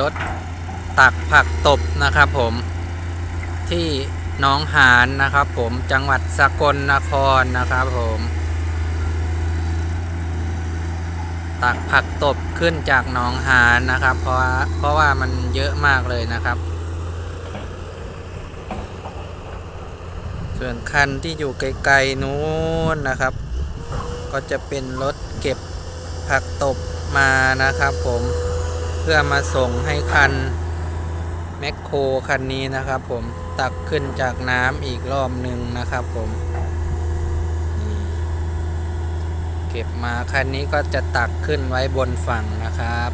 รถตักผักตบนะครับผมที่หน้องหานนะครับผมจังหวัดสกลนครนะครับผม ตักผักตบขึ้นจากหนองหานนะครับ เพราะเพราะว่ามันเยอะมากเลยนะครับ ส่วนคันที่อยู่ไกลๆนู้นนะครับ ก็จะเป็นรถเก็บผักตบมานะครับผม เพื่อมาส่งให้คันแมคโครคันนี้นะครับ ผมตักขึ้นจากน้ำอีกรอบหนึ่งนะครับผมเก็บมาคันนี้ก็จะตักขึ้นไว้บนฝั่งนะครับ